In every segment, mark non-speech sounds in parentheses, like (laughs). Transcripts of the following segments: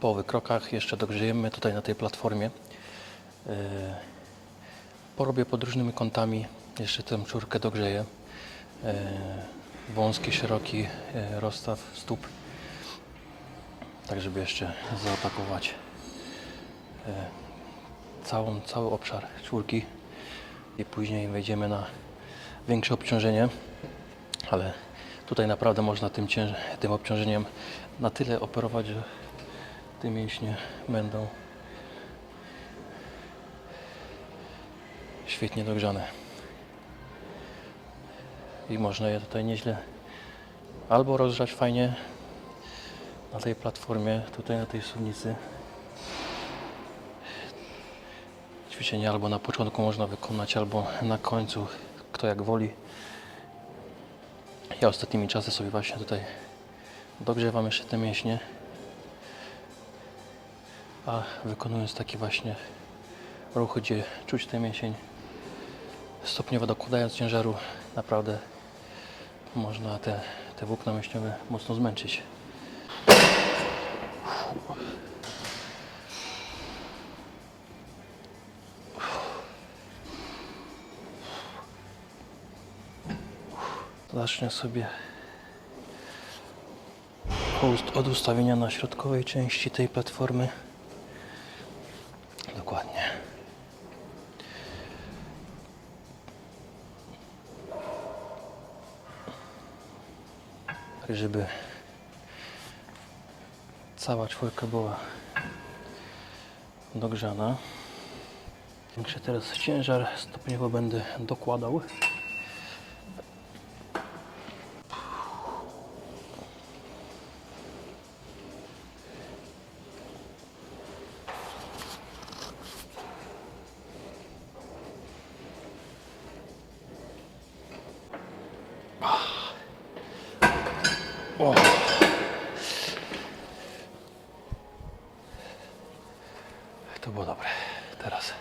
połowy krokach. Jeszcze dogrzejemy tutaj na tej platformie. E, Porobię pod różnymi kątami. Jeszcze tę czurkę dogrzeję. E, Wąski, szeroki e, rozstaw stóp. Tak, żeby jeszcze zaatakować całą, cały obszar czwórki. I później wejdziemy na większe obciążenie. Ale tutaj naprawdę można tym, tym obciążeniem na tyle operować, że te mięśnie będą świetnie dogrzane. I można je tutaj nieźle albo rozgrzać fajnie na tej platformie, tutaj na tej suwnicy. Ćwiczenie albo na początku można wykonać, albo na końcu, kto jak woli. Ja ostatnimi czasy sobie właśnie tutaj dogrzewam jeszcze te mięśnie. A wykonując takie właśnie ruchy, gdzie czuć ten mięsień, stopniowo dokładając ciężaru, naprawdę można te, te włókna mięśniowe mocno zmęczyć. Zacznę sobie od ustawienia na środkowej części tej platformy. Dokładnie. Tak, żeby cała czwórka była dogrzana. Większy teraz ciężar stopniowo będę dokładał. To było dobre. Teraz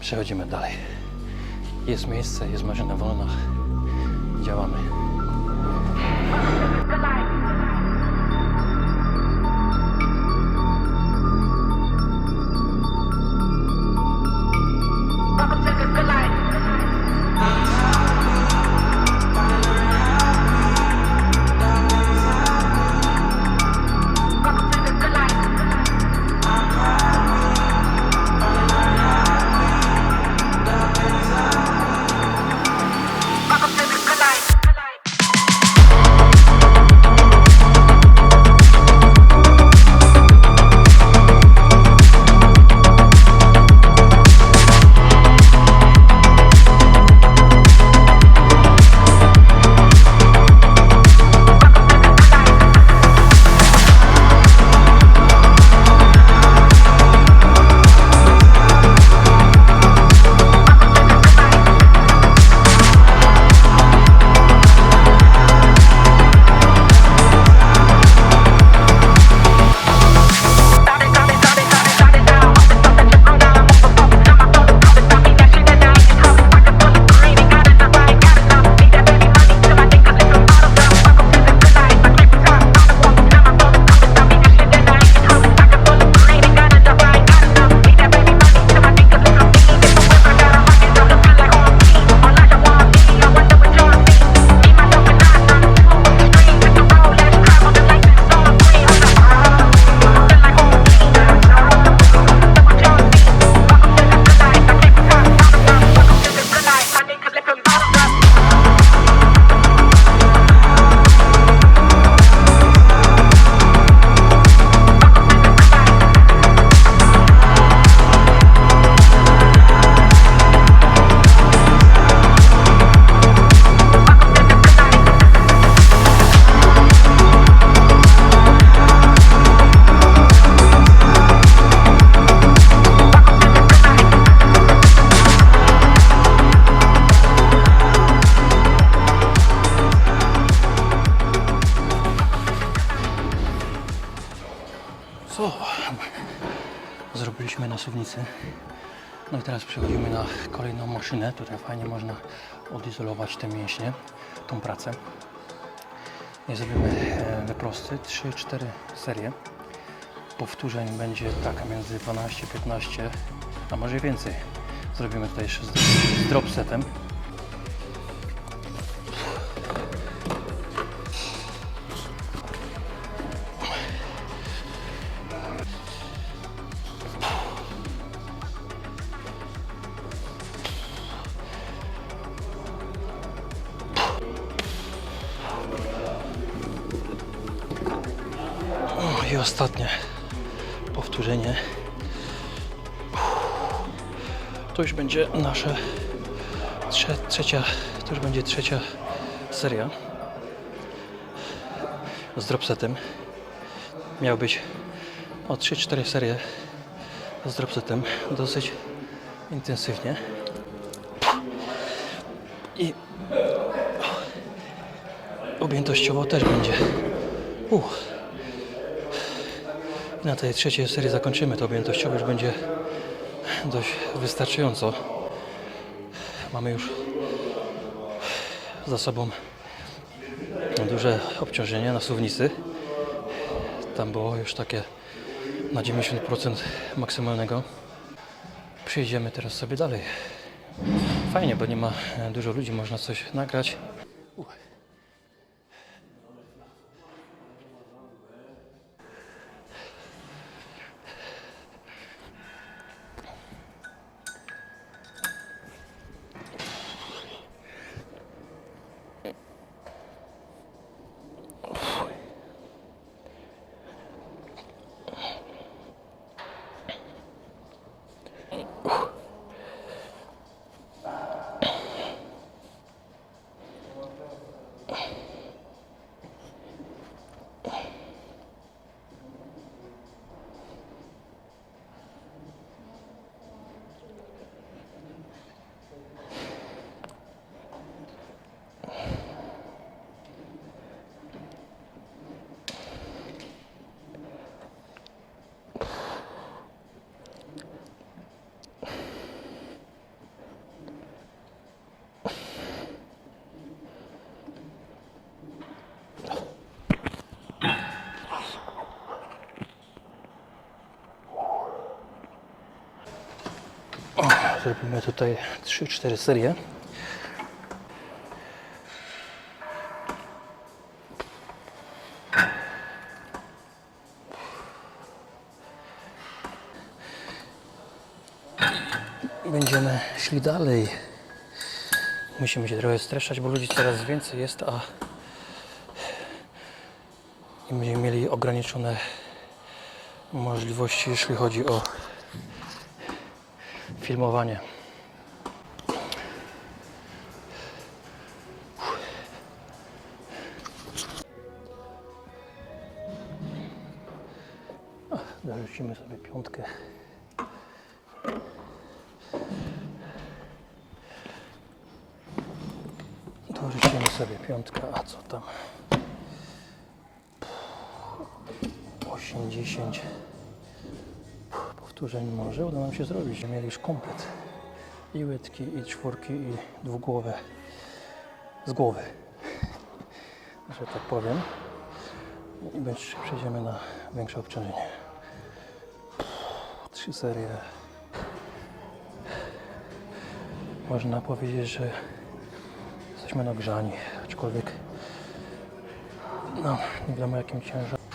przechodzimy dalej. Jest miejsce, jest maszyna wolna. Działamy. Kolejną maszynę. Tutaj fajnie można odizolować te mięśnie, tą pracę. I zrobimy e, wyprosty, 3-4 serie. powtórzeń będzie taka między 12-15, a może więcej. Zrobimy tutaj jeszcze z, z ostatnie powtórzenie. To już będzie nasza trze trzecia, to już będzie trzecia seria z dropsetem. Miał być o 3-4 serie z dropsetem dosyć intensywnie. I objętościowo też będzie. Na tej trzeciej serii zakończymy to objętościowo już będzie dość wystarczająco. Mamy już za sobą duże obciążenie na suwnicy. Tam było już takie na 90% maksymalnego. Przejdziemy teraz sobie dalej. Fajnie, bo nie ma dużo ludzi, można coś nagrać. Zrobimy tutaj 3-4 serie. Szli dalej. Musimy się trochę streszczać, bo ludzi coraz więcej jest, a i będziemy mieli ograniczone możliwości, jeśli chodzi o filmowanie. Dorzucimy sobie piątkę. Dorzucimy sobie piątkę, a co tam? 8, 10 powtórzeń może uda nam się zrobić. Mieli już komplet. I łydki, i czwórki, i dwugłowe z głowy. (laughs) Że tak powiem. I przejdziemy na większe obciążenie. Trzy serie. Można powiedzieć, że jesteśmy nagrzani, aczkolwiek no, nie wiadomo jakim ciężarem.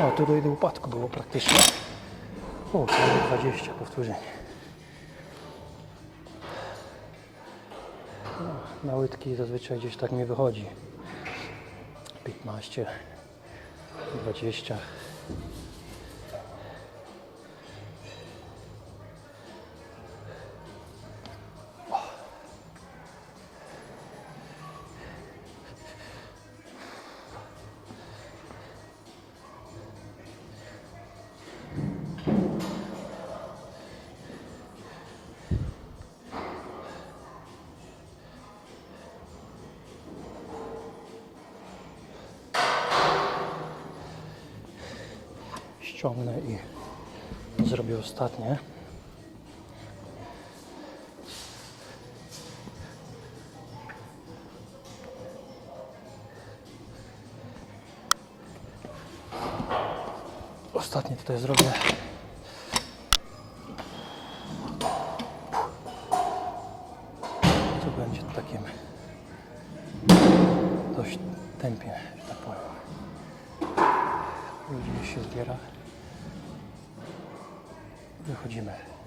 No, tu dojdę upadku było praktycznie. O, prawie 20 powtórzeń. No, na łydki zazwyczaj gdzieś tak mi wychodzi. 15, 20. ściągnę i zrobię ostatnie. Ostatnie tutaj zrobię. To będzie takim dość tempie, że tak powiem. Się zbiera. Wychodzimy.